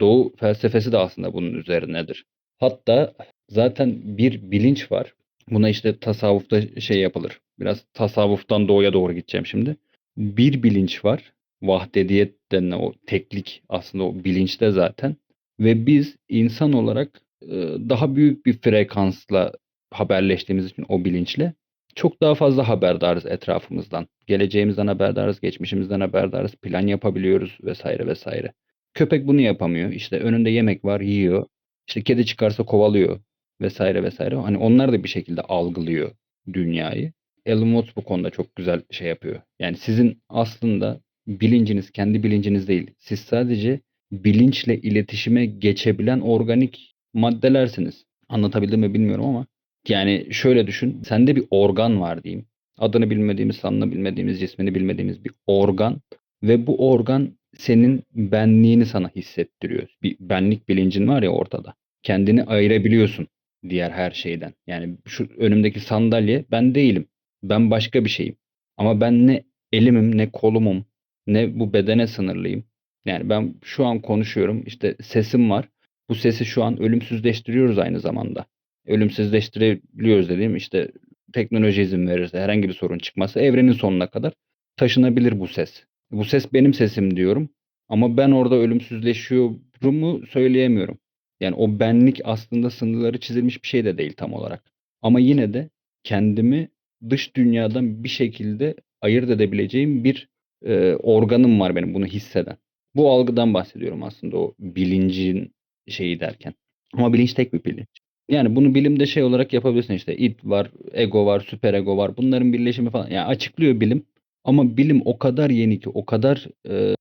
Doğu felsefesi de aslında bunun üzerinedir. Hatta zaten bir bilinç var. Buna işte tasavvufta şey yapılır. Biraz tasavvuftan doğuya doğru gideceğim şimdi. Bir bilinç var. Vahdediyet denilen o teklik aslında o bilinçte zaten. Ve biz insan olarak e, daha büyük bir frekansla haberleştiğimiz için o bilinçle çok daha fazla haberdarız etrafımızdan. Geleceğimizden haberdarız, geçmişimizden haberdarız, plan yapabiliyoruz vesaire vesaire. Köpek bunu yapamıyor. İşte önünde yemek var, yiyor. İşte kedi çıkarsa kovalıyor vesaire vesaire. Hani onlar da bir şekilde algılıyor dünyayı. Alan Watts bu konuda çok güzel şey yapıyor. Yani sizin aslında bilinciniz kendi bilinciniz değil. Siz sadece bilinçle iletişime geçebilen organik maddelersiniz. Anlatabildim mi bilmiyorum ama yani şöyle düşün. Sende bir organ var diyeyim. Adını bilmediğimiz, sanını bilmediğimiz, cismini bilmediğimiz bir organ ve bu organ senin benliğini sana hissettiriyor. Bir benlik bilincin var ya ortada. Kendini ayırabiliyorsun diğer her şeyden. Yani şu önümdeki sandalye ben değilim. Ben başka bir şeyim. Ama ben ne elimim ne kolumum ne bu bedene sınırlıyım. Yani ben şu an konuşuyorum. İşte sesim var. Bu sesi şu an ölümsüzleştiriyoruz aynı zamanda. Ölümsüzleştirebiliyoruz dediğim işte teknoloji izin verirse herhangi bir sorun çıkmazsa evrenin sonuna kadar taşınabilir bu ses. Bu ses benim sesim diyorum. Ama ben orada ölümsüzleşiyorumu söyleyemiyorum. Yani o benlik aslında sınırları çizilmiş bir şey de değil tam olarak. Ama yine de kendimi dış dünyadan bir şekilde ayırt edebileceğim bir e, organım var benim bunu hisseden. Bu algıdan bahsediyorum aslında o bilincin şeyi derken. Ama bilinç tek bir bilinç. Yani bunu bilimde şey olarak yapabilirsin işte id var, ego var, süper ego var. Bunların birleşimi falan. Yani açıklıyor bilim. Ama bilim o kadar yeni ki, o kadar e,